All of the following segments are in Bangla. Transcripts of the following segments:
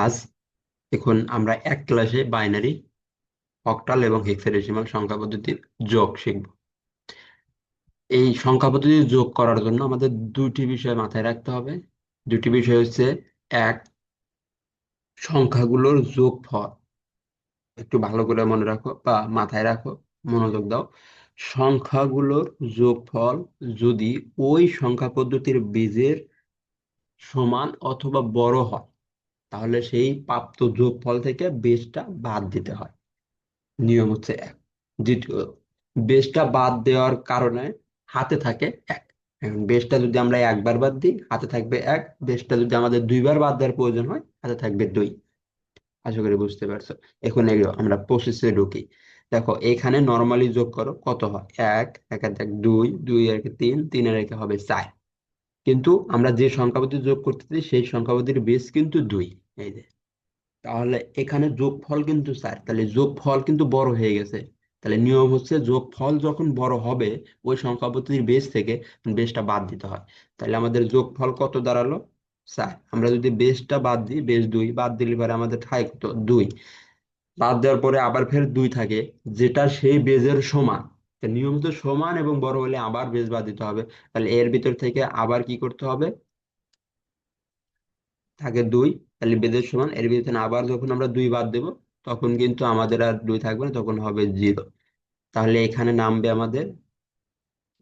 আজ এখন আমরা এক ক্লাসে বাইনারি অক্টাল এবং হেক্সাডেসিমাল সংখ্যা পদ্ধতির যোগ শিখব। এই সংখ্যা পদ্ধতি যোগ করার জন্য আমাদের দুটি বিষয় মাথায় রাখতে হবে। দুটি বিষয় হচ্ছে এক, সংখ্যাগুলোর যোগফল। একটু ভালো করে মনে রাখো বা মাথায় রাখো, মনোযোগ দাও। সংখ্যাগুলোর যোগফল যদি ওই সংখ্যা পদ্ধতির বীজের সমান অথবা বড় হয় তাহলে সেই প্রাপ্ত যোগফল থেকে বেসটা বাদ দিতে হয়। নিয়ম হচ্ছে এক। দ্বিতীয় বেসটা বাদ দেওয়ার কারণে হাতে থাকে এক। এখন বেসটা যদি আমরা একবার বাদ দিই, হাতে থাকবে এক। বেসটা যদি আমাদের দুইবার বাদ দেওয়ার প্রয়োজন হয়, হাতে থাকবে দুই। আশা করি বুঝতে পারছ? এখন আমরা প্রসেসে ঢুকি। দেখো, এখানে নর্মালি যোগ করো, কত হয়? এক এক এক দুই দুই এক তিন তিনের একে হবে চার। কিন্তু আমরা যে সংখ্যাপতি যোগ করতেছি সেই সংখ্যাপতির বেস কিন্তু দুই। এই যে, তাহলে এখানে যোগফল কিন্তু স্যার তাহলে যোগফল কিন্তু বড় হয়ে গেছে। তাহলে নিয়ম হচ্ছে যোগফল যখন বড় হবে, ওই সংখ্যাপতির বেস থেকে বেসটা বাদ দিতে হয়। তাহলে আমাদের যোগফল কত দাঁড়াল? স্যার আমরা যদি বেসটা বাদ দিই বেস দুই, বাদ দিলে পরে আমাদের ঠাই কত? দুই। বাদ দেওয়ার পরে আবার ফের দুই থাকে, যেটা সেই বেজের সমান। তা নিয়ম হচ্ছে সমান এবং বড় হলে আবার বেস বাদ দিতে হবে। তাহলে এর ভিতর থেকে আবার কি করতে হবে? থাকে দুই, তাহলে বেদের সমান। এর ভিতরে আবার যখন আমরা দুই বাদ দেব, তখন কিন্তু আমাদের আর দুই থাকবে না, তখন হবে জিরো। তাহলে এখানে নামবে আমাদের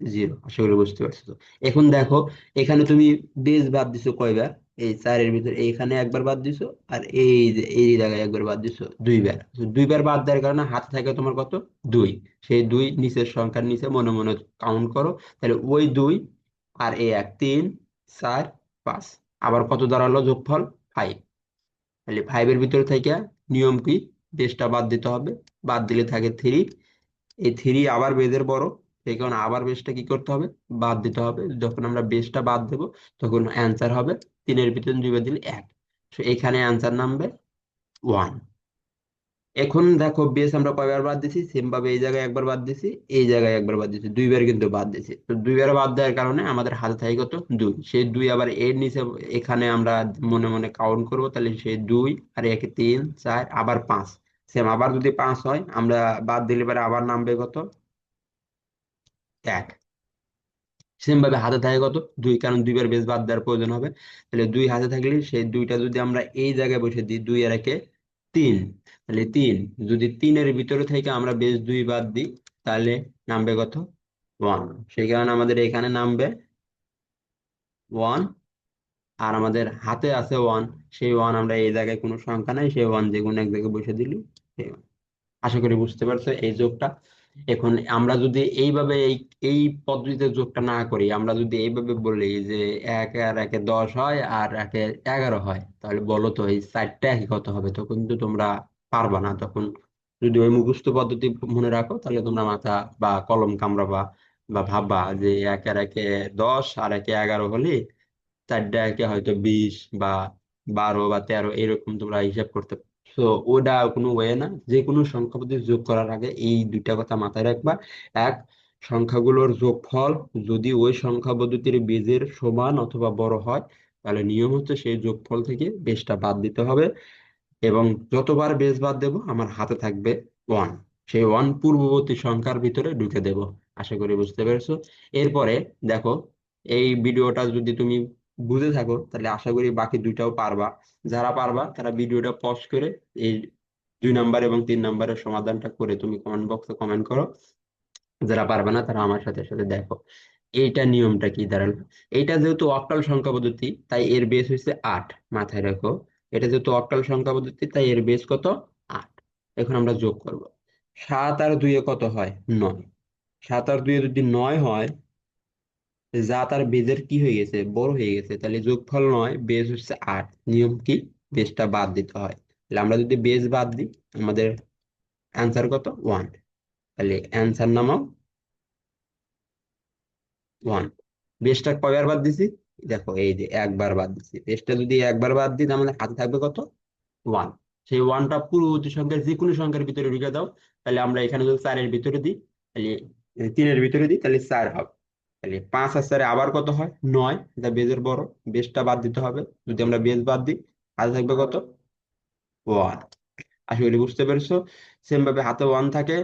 জিরো। আশা করি বুঝতে পারছ তো? এখন দেখো, এখানে তুমি বেজ বাদ দিছো কয়বার? এই চারের ভিতরে, এইখানে একবার বাদ দিছো, আর এই যে, এই জায়গায় একবার বাদ দিছো দুইবার। দুইবার বাদ দেওয়ার কারণে হাতে থাকে তোমার কত? দুই। সেই দুই নিচের সংখ্যার নিচে মনে মনে কাউন্ট করো। তাহলে ওই দুই আর এই এক, তিন, চার, পাঁচ। আবার কত দাঁড়াল? যোগফল ফাইভ তাহলে ফাইভের ভিতরে থেকে নিয়ম কি? বেসটা বাদ দিতে হবে। বাদ দিলে থাকে থ্রি এই থ্রি আবার বেদের বড়। সেই কারণে আবার বেসটা কি করতে হবে? বাদ দিতে হবে। যখন আমরা বেসটা বাদ দেব, তখন অ্যান্সার হবে তিনের ভিতরে দুই বাদ দিলে এক। তো এখানে অ্যান্সার নামবে ওয়ান এখন দেখো বেস আমরা কয়বার বাদ দিছি? সেম ভাবে এই জায়গায় একবার বাদ দিছি, এই জায়গায় একবার বাদ দিছি। দুইবার কিন্তু বাদ দিছি। তো দুইবার বাদ দেওয়ার কারণে আমাদের হাতে থাকে কত? দুই। সেই দুই আবার এর নিচে এখানে আমরা মনে মনে কাউন্ট করব, তাহলে সেই দুই আর একে তিন, চার, আবার পাঁচ। সেম আবার যদি পাঁচ হয়, আমরা বাদ দিলে পরে আবার নামবে কত? এক। সেম ভাবে হাতে থাকে কত? দুই। কারণ দুইবার বেশ বাদ দেওয়ার প্রয়োজন হবে। তাহলে দুই হাতে থাকলে সেই দুইটা যদি আমরা এই জায়গায় বসে দিই, দুই আর একে তিন। তাহলে তিন। যদি তিনের ভিতরে থেকে আমরা বেস দুই বাদ দিই, তাহলে নামবে কত? ওয়ান সেই কারণে আমাদের এখানে নামবে ওয়ান আর আমাদের হাতে আছে ওয়ান সেই ওয়ান আমরা এই জায়গায় কোনো সংখ্যা নাই, সেই ওয়ান যে কোনো এক জায়গায় বসে দিলি। আশা করি বুঝতে পারছ এই যোগটা। এখন আমরা যদি এইভাবে এই এই পদ্ধতিতে যোগটা না করি, আমরা যদি এইভাবে বলি যে এক আর একে দশ হয় আর একে এগারো হয়, তাহলে বলো তো এই চারটা একই কত হবে? তখন কিন্তু তোমরা পারবা না। তখন যদি ওই মুখস্থ পদ্ধতি মনে রাখো, তাহলে তোমরা মাথা বা কলম কামড়াবা বা ভাববা যে এক আর একে দশ আর একে এগারো হলে চারটা একে হয়তো বিশ বা বারো বা তেরো, এরকম তোমরা হিসাব করতে তো ওটা কোনো ওয়ে না। যে কোনো সংখ্যা পদ্ধতি যোগ করার আগে এই দুইটা কথা মাথায় রাখবা। এক, সংখ্যাগুলোর যোগফল যদি ওই সংখ্যা পদ্ধতির বেজের সমান অথবা বড় হয়, তাহলে নিয়ম হচ্ছে সেই যোগফল থেকে বেসটা বাদ দিতে হবে। এবং যতবার বেস বাদ দেব, আমার হাতে থাকবে ওয়ান সেই ওয়ান পূর্ববর্তী সংখ্যার ভিতরে ঢুকে দেব। আশা করি বুঝতে পেরেছ। এরপরে দেখো, এই ভিডিওটা যদি তুমি বুঝে থাকো, তাহলে আশা করি বাকি দুইটাও পারবা। যারা পারবা, তারা ভিডিওটা পজ করে এই দুই নাম্বার এবং তিন নাম্বারের সমাধানটা করে তুমি কমেন্ট বক্সে কমেন্ট করো। যারা পারবে না, তারা আমার সাথে সাথে দেখো। এইটা নিয়মটা কি দাঁড়াল? এইটা যেহেতু অক্টাল সংখ্যা পদ্ধতি, তাই এর বেস হচ্ছে আট, মাথায় রাখো। এটা যেহেতু অক্টাল সংখ্যা পদ্ধতি, তাই এর বেস কত? আট। এখন আমরা যোগ করব। সাত আর দুইয়ে কত হয়? নয়। সাত আর দুইয়ে যদি নয় হয় যা তার বেজের কি হয়ে গেছে? বড় হয়ে গেছে। তাহলে যোগফল নয় বেজ হচ্ছে আট। নিয়ম কি? বেজটা বাদ দিতে হয়। তাহলে আমরা যদি বেজ বাদ দিই, আমাদের অ্যান্সার কত? ওয়ান তাহলে অ্যান্সার নামাও। ওয়ান বেজটা কয়বার বাদ দিছি? দেখো, এই যে একবার বাদ দিছি। বেজটা যদি একবার বাদ দিই, তাহলে হাতে থাকবে কত? ওয়ান সেই ওয়ানটা পূর্ববর্তী সংখ্যার যে কোনো সংখ্যার ভিতরে ঢুকে দাও। তাহলে আমরা এখানে যদি চারের ভিতরে দিই, তাহলে, তিনের ভিতরে দিই, তাহলে চার হবে। তাহলে পাঁচ আর চারে আবার কত হয়? নয়। এটা বেজের বড়। বেজটা বাদ দিতে হবে। যদি আমরা বেজ বাদ দিই, হাতে থাকবে কত? ওয়ান। আশা করি বুঝতে পেরেছ? সেম ভাবে হাতে ওয়ান থাকে।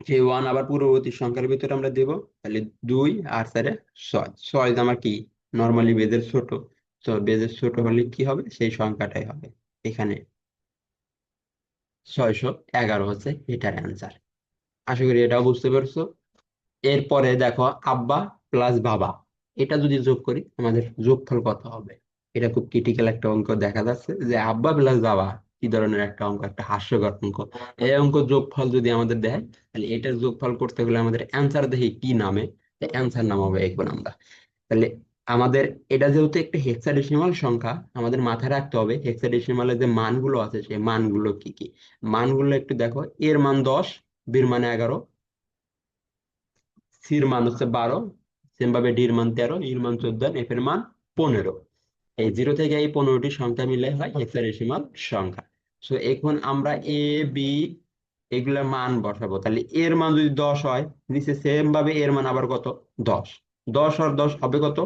সেই ওয়ান আবার পূর্ববর্তী সংখ্যার ভিতরে আমরা দেব। তাহলে দুই আর চারে ছয়। ছয় আমার কি? নর্মালি বেজের ছোট। তো বেজের ছোট হলে কি হবে? সেই সংখ্যাটাই হবে। এখানে ছয়শো এগারো হচ্ছে এটার অ্যান্সার আশা করি এটাও বুঝতে পারছ। এরপরে দেখো আব্বা প্লাস বাবা। এটা যদি যোগ করি, আমাদের যোগফল কত হবে? এটা খুব ক্রিটিক্যাল একটা অঙ্ক দেখা যাচ্ছে যে আব্বা প্লাস বাবা কি ধরনের একটা অঙ্ক, একটা হাস্যকর অঙ্ক। এই অঙ্ক যোগফল যদি আমাদের দেয়, তাহলে এটার যোগফল করতে হলে আমাদের অ্যান্সার দেখি কি নামে? অ্যান্সার নাম হবে এখন আমরা। তাহলে আমাদের, এটা যেহেতু একটা হেক্সাডেসিমাল সংখ্যা, আমাদের মাথায় রাখতে হবে হেক্সাডেসিমালের যে মানগুলো আছে, সেই মানগুলো কি কি? মানগুলো একটু দেখো, এর মান দশ বির মান এগারো সির মান হচ্ছে বারো সেমভাবে ডির মান তেরো ইর মান চোদ্দ এফ এর মান পনেরো। এই জিরো থেকে এই পনেরোটি সংখ্যা মিলে হয় হেক্সাডেসিমাল সংখ্যা। সো এখন আমরা এ বি এগুলা মান বসাবো। তাহলে এর মান যদি দশ হয়, নিচে সেম ভাবে এর মান আবার কত? দশ। দশ আর দশ হবে কত?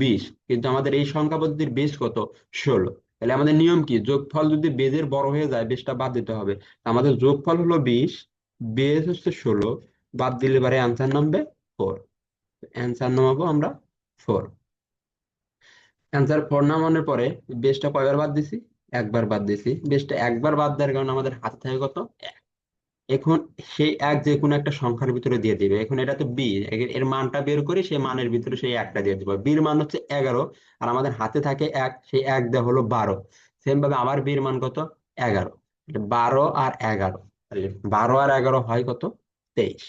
বিশ। কিন্তু আমাদের এই সংখ্যা পদ্ধতির বেশ কত? ষোলো। তাহলে আমাদের নিয়ম কি? যোগফল যদি বেজের বড় হয়ে যায় বেশটা বাদ দিতে হবে। আমাদের যোগফল হলো বিশ বেজ হচ্ছে ষোলো, বাদ দিলে পারে আনসার নামবে ফোর অ্যান্সার নামাবো আমরা ফোর অ্যান্সার ফোর নামানোর পরে বেসটা কয়বার বাদ দিছি? একবার বাদ দিছি। বেসটা একবার বাদ দেওয়ার কারণে আমাদের হাতে থাকে কত? এক। এখন সেই এক যে কোনো একটা সংখ্যার ভিতরে দিয়ে দিবে। এখন এটা তো বি এর মানটা বের করে সেই মানের ভিতরে সেই একটা দিয়ে দিব। বির মান হচ্ছে এগারো আর আমাদের হাতে থাকে এক। সেই এক দেওয়া হলো বারো। সেম ভাবে আবার বির মান কত? এগারো। বারো আর এগারো। বারো আর এগারো হয় কত? তেইশ।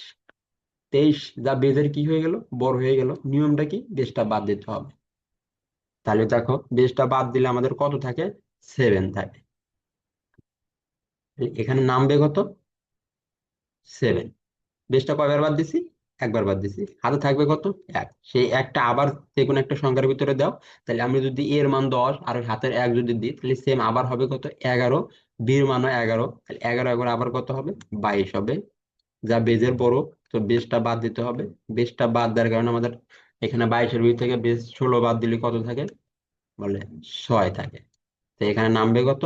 তেইশ যা বেজের কি হয়ে গেল? বড় হয়ে গেল। নিয়মটা কি? বেজটা বাদ দিতে হবে। তাহলে দেখো বেজটা বাদ দিলে আমাদের কত থাকে? সেভেন থাকে। এখানে নামবে কত? সেভেন। বেজটা কয়বার বাদ দিছি? একবার বাদ দিছি। হাতে থাকবে কত? এক। সেই একটা আবার যে কোনো একটা সংখ্যার ভিতরে দাও। তাহলে আমি যদি এর মান দশ আর ওই হাতের এক যদি দিই, তাহলে সেম আবার হবে কত? এগারো। বির মানও এগারো। তাহলে এগারো এগারো আবার কত হবে? বাইশ হবে। যা বেজের বড় তো বেজটা বাদ দিতে হবে। বেজটা বাদ দেওয়ার কারণে আমাদের এখানে বাইশের ভিতর থেকে বেজ ষোলো বাদ দিলে কত থাকে? বলে ছয় থাকে। তো এখানে নামবে কত?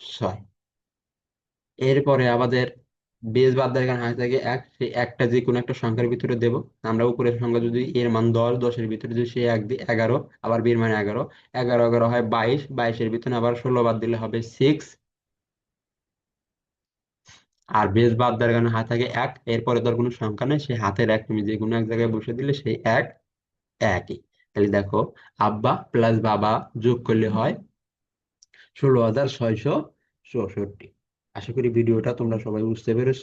ছয়। এরপরে আমাদের বেজ বাদ দেওয়ার কারণে থাকে এক, সেই একটা যে কোনো একটা সংখ্যার ভিতরে দেব। আমরা উপরের সংখ্যা যদি এর মান দশ, দশের ভিতরে যদি সে এক এগারো, আবার বীর মানে এগারো। এগারো এগারো হয় বাইশ, বাইশের ভিতরে আবার ষোলো বাদ দিলে হবে সিক্স আর বেজ বাদ দেওয়ার কারণে হাত থাকে এক, এরপরে ধর কোনো সংখ্যা নেই, সে হাতের এক, তুমি যে কোনো এক জায়গায় বসে দিলে সেই এক একই। তাহলে দেখো, আব্বা প্লাস বাবা যোগ করলে হয় ষোলো হাজার ছয়শো চৌষট্টি। আশা করি ভিডিওটা তোমরা সবাই বুঝতে পেরেছ।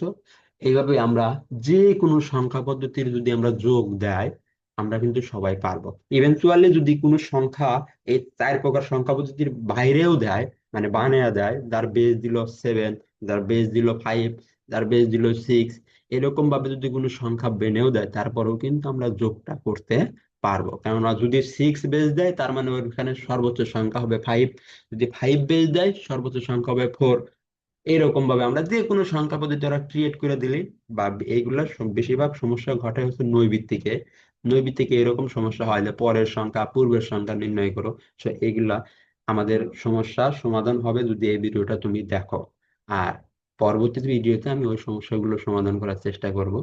এইভাবে আমরা যে কোনো সংখ্যা পদ্ধতির যদি আমরা যোগ দেয়, আমরা কিন্তু সবাই পারব। ইভেনচুয়ালি যদি কোনো সংখ্যা এই চার প্রকার সংখ্যা পদ্ধতির বাইরেও দেয় মানে বানিয়ে দেয় যার বেস দিল সেভেন যার বেস দিল ফাইভ যার বেস দিল সিক্স এরকম ভাবে যদি কোনো সংখ্যা বেনেও দেয়, তারপরেও কিন্তু আমরা যোগটা করতে পারব। কেননা যদি সিক্স বেস দেয়, তার মানে ওখানে সর্বোচ্চ সংখ্যা হবে ফাইভ যদি ফাইভ বেস দেয়, সর্বোচ্চ সংখ্যা হবে ফোর এরকম ভাবে আমরা যে কোনো সংখ্যা পদ্ধতি ওরা ক্রিয়েট করে দিলে বা এইগুলা বেশিরভাগ সমস্যা ঘটে হচ্ছে নৈবিত্তিকে। নৈবিত্তিকে এরকম সমস্যা হয় যে পরের সংখ্যা, পূর্বের সংখ্যা নির্ণয় করো। সো এগুলা আমাদের সমস্যার সমাধান হবে যদি এই ভিডিওটা তুমি দেখো। আর পরবর্তী ভিডিওতে আমি ওই সমস্যাগুলো সমাধান করার চেষ্টা করব।